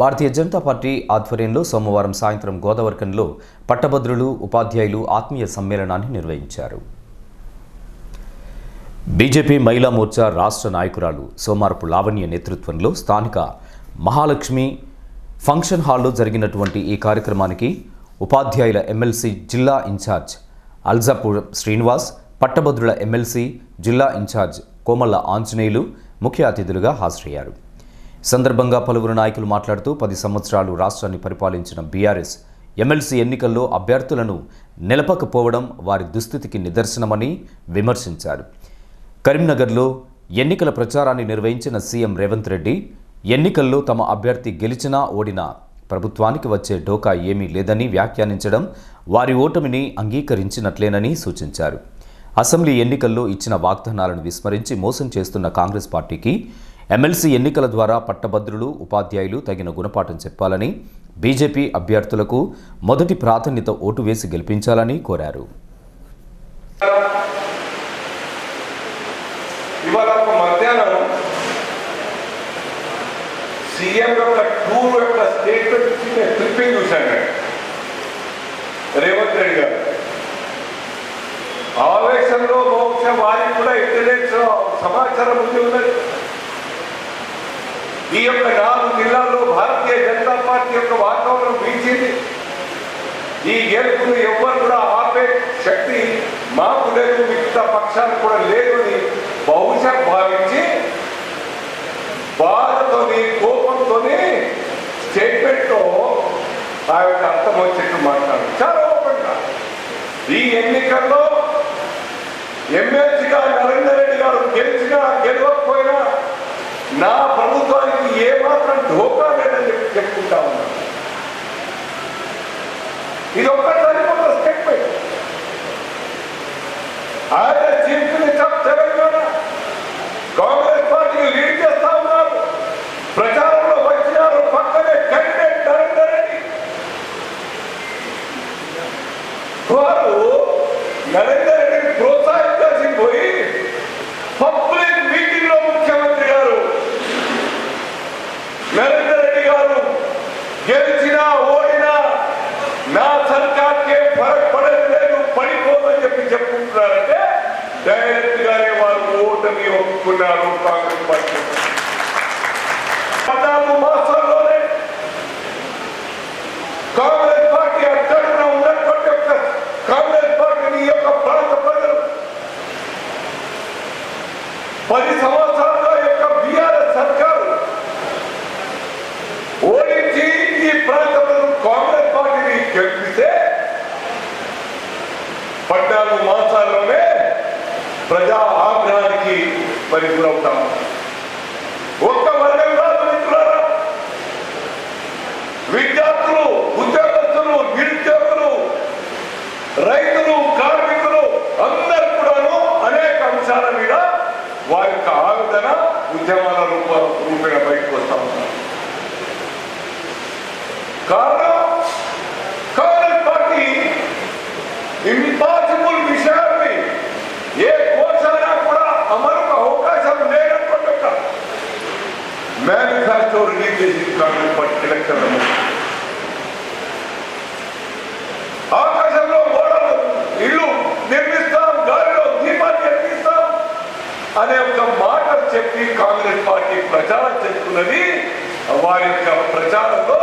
Bharatiya Janata party ఆధ్వర్యంలో సోమవారం సాయంత్రం గోదావరికంలో పట్టభద్రులు ఉపాధ్యాయులు ఆత్మీయ సమ్మేళనాన్ని నిర్వహించారు. బీజేపీ మహిళా మోర్చా రాష్ట్ర నాయకురాలు సోమారపు లావణ్య నేతృత్వంలో స్థానిక మహాలక్ష్మి ఫంక్షన్ హాల్లో జరిగినటువంటి ఈ కార్యక్రమానికి ఉపాధ్యాయుల ఎమ్మెల్సీ జిల్లా ఇన్ఛార్జ్ అల్జాపూర్ శ్రీనివాస్ పట్టభద్రుల ఎమ్మెల్సీ జిల్లా ఇన్ఛార్జ్ కోమల్ల ఆంజనేయులు ముఖ్య అతిథులుగా హాజరయ్యారు. సందర్భంగా పలువురు నాయకులు మాట్లాడుతూ పది సంవత్సరాలు రాష్ట్రాన్ని పరిపాలించిన బీఆర్ఎస్ ఎమ్మెల్సీ ఎన్నికల్లో అభ్యర్థులను నిలపకపోవడం వారి దుస్థితికి నిదర్శనమని విమర్శించారు. కరీంనగర్లో ఎన్నికల ప్రచారాన్ని నిర్వహించిన సీఎం రేవంత్ రెడ్డి ఎన్నికల్లో తమ అభ్యర్థి గెలిచినా ఓడినా ప్రభుత్వానికి వచ్చే ఢోకా ఏమీ లేదని వ్యాఖ్యానించడం వారి ఓటమిని అంగీకరించినట్లేనని సూచించారు. అసెంబ్లీ ఎన్నికల్లో ఇచ్చిన వాగ్దానాలను విస్మరించి మోసం చేస్తున్న కాంగ్రెస్ పార్టీకి ఎమ్మెల్సీ ఎన్నికల ద్వారా పట్టభద్రులు ఉపాధ్యాయులు తగిన గుణపాఠం చెప్పాలని బీజేపీ అభ్యర్థులకు మొదటి ప్రాధాన్యత ఓటు వేసి గెలిపించాలని కోరారు. రేవంత్ రెడ్డి గారు. ఆవేశంలో మోక్ష వారికి కూడా ఇంటర్నెట్ సమాచారం ఉంది ఉన్నది. ఈ యొక్క నాలుగు జిల్లాల్లో భారతీయ జనతా పార్టీ యొక్క వాతావరణం వీచింది. ఈ గెలుపును ఎవ్వరు కూడా ఆపే శక్తి మాకు లేదు మిగతా పక్షాలు కూడా లేదు అని బహుశా భావించి బాధతోని కోపంతోని స్టేట్మెంట్లో ఆ యొక్క అర్థం వచ్చేట్టు మాట్లాడు చాలా ఓపెన్గా. ఈ ఎన్నికల్లో ఎమ్మెల్సీగా నరేందర్ రెడ్డి గారు గెలిచినా గెలవకపోయినా నా ప్రభుత్వానికి ఏమాత్రం ఢోకా లేదని చెప్పి చెప్పుకుంటా ఉన్నాను ఇది ఒక్కసారి ఒక స్టేట్మెంట్ ఆయన chief minister Telangana. Congress party lead చేస్తా ఉన్నారు. ప్రచారంలో వచ్చినారు పక్కనే క్యాండిడేట్ నరేందర్ వారు నరేంద్ర రెడ్డిని ప్రోత్సహించాల్సి పోయి పబ్లిక్ మీటింగ్లో ముఖ్యమంత్రి గారు నరేందర్ రెడ్డి గారు గెలిచినా ఓడినా నా సర్కార్కే ఫరక్ పడేది లేదు పడిపోదని చెప్పి చెప్పుకుంటున్నారంటే డైరెక్ట్ గానే వారు ఓటమి ఒప్పుకున్నారు కాంగ్రెస్ పార్టీ. పద్నాలుగు మాసాల్లోనే కాంగ్రెస్ పార్టీ అధ్యక్షుడు ఉన్నటువంటి యొక్క కాంగ్రెస్ పార్టీని యొక్క ప్రాంత ప్రజలు పది సంవత్సరాలు యొక్క బీఆర్ఎస్ సర్కారు ఓడించి ఈ ప్రాంత ప్రజలు కాంగ్రెస్ పార్టీని గెలిపిస్తే పద్నాలుగు మాసాల్లోనే ప్రజా ఆగ్రహానికి మరి గురవుతాము ఒక్క వర్గం కాదు మిత్రులారా. విద్యార్థులు ఉద్యోగస్తులు నిరుద్యోగులు రైతులు కార్మికులు అందరు కూడాను అనేక అంశాల మీద వారి యొక్క ఆవేదన ఉద్యమాల రూప రూపేణ బయటకు వస్తా ఉన్నారు కారణం Congress party impossible manifesto release చేసింది కాంగ్రెస్ పార్టీ ఎలక్షన్ ఆకాశంలో గోడలు ఇల్లు నిర్మిస్తాం గాలిలో దీపాన్ని నిర్మిస్తాం అనే ఒక మాట చెప్పి కాంగ్రెస్ పార్టీ ప్రచారం చేసుకున్నది వారి యొక్క ప్రచారంలో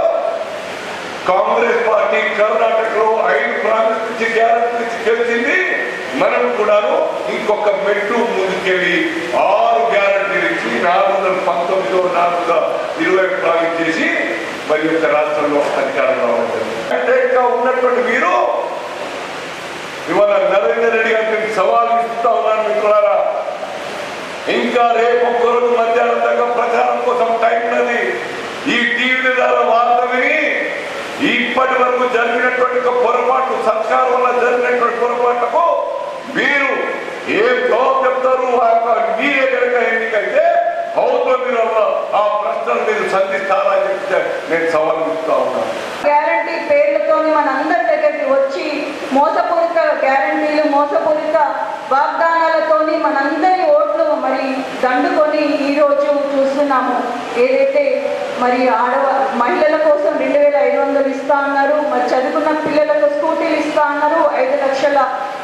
కాంగ్రెస్ పార్టీ కర్ణాటకలో ఐదు ప్రాంతం నుంచి గ్యారంటీ నుంచి గెలిచింది. మనం కూడాను ఇంకొక మెట్టు ముందుకెళ్ళి ఆరు గ్యారంటీలు ఇచ్చి నాలుగు వందల పంతొమ్మిదో నాలుగు వందల ఇరవై ప్రామిస్ చేసి మరి యొక్క రాష్ట్రంలో అధికారం రావడం అంటే గా ఉన్నటువంటి మీరు ఇవాళ నరేందర్ రెడ్డి గారికి సవాల్ ఇస్తా ఉన్నాను మిత్రులారా. ఇంకా రేపు ఒక్కరోజు మధ్యాహ్నం దాకా ప్రచారం కోసం టైం ఉన్నది. ఈ టీవీ ద్వారా వార్త విని ఇప్పటి వరకు జరిగినటువంటి పొరపాటు సర్కారు వల్ల జరిగినటువంటి పొరపాట్లకు మీరు ఏం జవాబు చెప్తారు? ఆ మీరే కనుక ఎన్నికైతే హౌస్లో మీరు ఆ ప్రశ్నలు మీరు సంధిస్తారా చెప్తే నేను సవాల్ ఇస్తా ఉన్నాను గ్యారంటీ పేర్లతో మనందరి దగ్గరికి వచ్చి మోసపూరిత గ్యారంటీలు మోసపూరిత వాగ్దానాలతోని మనందరి ఓట్లు మరి దండుకొని ఈరోజు చూస్తున్నాము. ఏదైతే మరి ఆడవ మహిళల కోసం రెండు వేల ఐదు వందలు ఇస్తా అన్నారు మరి చదువుకున్న పిల్లలకు స్కూటీలు ఇస్తా అన్నారు ఐదు లక్షల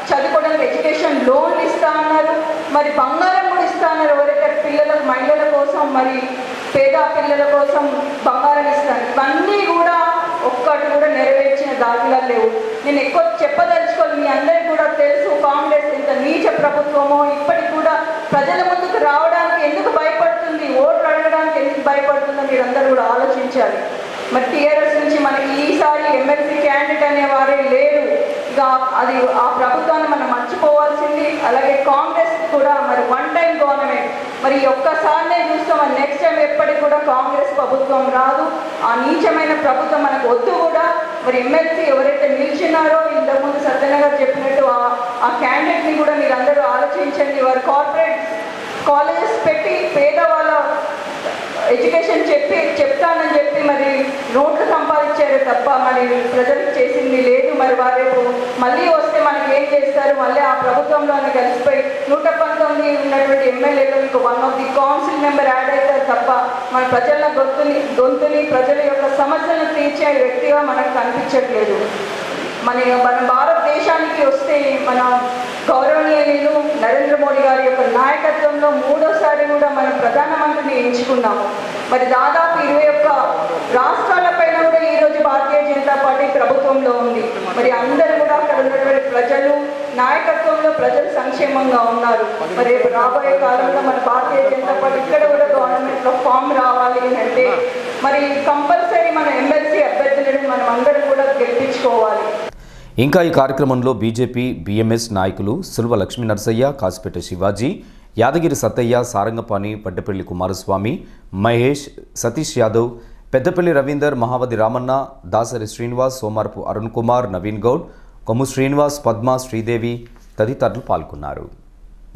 చదువుకోవడానికి ఎడ్యుకేషన్ లోన్లు ఇస్తా అన్నారు. మరి బంగారం కూడా ఇస్తా అన్నారు ఎవరైతే పిల్లలకు మహిళల కోసం మరి పేద పిల్లల కోసం బంగారం ఇస్తాను ఇవన్నీ కూడా ఒక్కటి కూడా నెరవేర్చిన దాఖలాలు లేవు. నేను ఎక్కువ చెప్పదలుచుకోవాలి మీ అందరికీ కూడా తెలుసు కాంగ్రెస్ ఇంత నీచ ప్రభుత్వమో ఇప్పటికి కూడా ప్రజల ముందుకు రావడానికి ఎందుకు భయపడుతుంది ఓట్లు అడగడానికి ఎందుకు భయపడుతుందో మీరందరూ కూడా ఆలోచించాలి. మరి టీఆర్ఎస్ నుంచి మనకి ఈసారి ఎమ్మెల్సీ క్యాండిడేట్ అనే వారే లేరు. అది ఆ ప్రభుత్వాన్ని మనం మర్చిపోవాల్సింది. అలాగే కాంగ్రెస్ కూడా మరి వన్ టైం గవర్నమెంట్ మరి ఒక్కసారినే చూస్తాం మరి నెక్స్ట్ టైం ఎప్పటికి కూడా కాంగ్రెస్ ప్రభుత్వం రాదు. ఆ నీచమైన ప్రభుత్వం మనకు వద్దు కూడా. మరి ఎమ్మెల్సీ ఎవరైతే నిలిచినారో ఇంతకుముందు సత్యనగర్ చెప్పినట్టు ఆ- ఆ క్యాండిడేట్ని కూడా మీరు అందరూ ఆలోచించండి. వారు కార్పొరేట్ కాలేజెస్ పెట్టి పేదవాళ్ళ ఎడ్యుకేషన్ చెప్పి చెప్తానని చెప్పి మరి నోట్లు సంపాదించారు తప్ప మరి ప్రజలకు చేసింది లేదు మరి వారు మళ్ళీ వస్తే మనకి ఏం చేస్తారు? మళ్ళీ ఆ ప్రభుత్వంలోనే కలిసిపోయి నూట పంతొమ్మిది ఉన్నటువంటి ఎమ్మెల్యేలు మీకు one of the council member add అవుతారు తప్ప మన ప్రజల గొంతుని గొంతుని ప్రజల యొక్క సమస్యలను తీర్చే వ్యక్తిగా మనకు కనిపించట్లేదు. మన మన భారతదేశానికి వస్తే మన గౌరవనీయులు నరేంద్ర మోడీ గారి యొక్క నాయకత్వంలో మూడోసారి కూడా మన ప్రధానమంత్రిని ఎంచుకున్నాము. మరి దాదాపు ఇరవై ఒక్క రాష్ట్రాలపైన కూడా ఈరోజు భారతీయ జనతా పార్టీ ప్రభుత్వంలో ఉంది. మరి అందరూ కూడా అక్కడ ఉన్నటువంటి ప్రజలు నాయకత్వంలో ప్రజలు సంక్షేమంగా ఉన్నారు. మరి రేపు రాబోయే కాలంలో మన భారతీయ జనతా పార్టీ ఇక్కడ కూడా గవర్నమెంట్లో ఫామ్ రావాలి అని అంటే మరి కంపల్సరీ మన ఎమ్మెల్సీ అభ్యర్థులను మనం అందరం కూడా గెలిపించుకోవాలి. ఇంకా ఈ కార్యక్రమంలో బీజేపీ బీఎంఎస్ నాయకులు సుల్వ లక్ష్మీ నరసయ్య కాసిపేట శివాజీ యాదగిరి సత్తయ్య సారంగపాణి పడ్డపల్లి కుమారస్వామి మహేష్ సతీష్ యాదవ్ పెద్దపల్లి రవీందర్ మహావతి రామన్న దాసరి శ్రీనివాస్ సోమార్పు అరుణ్ కుమార్ నవీన్ గౌడ్ కొమ్ము శ్రీనివాస్ పద్మ శ్రీదేవి తదితరులు పాల్గొన్నారు.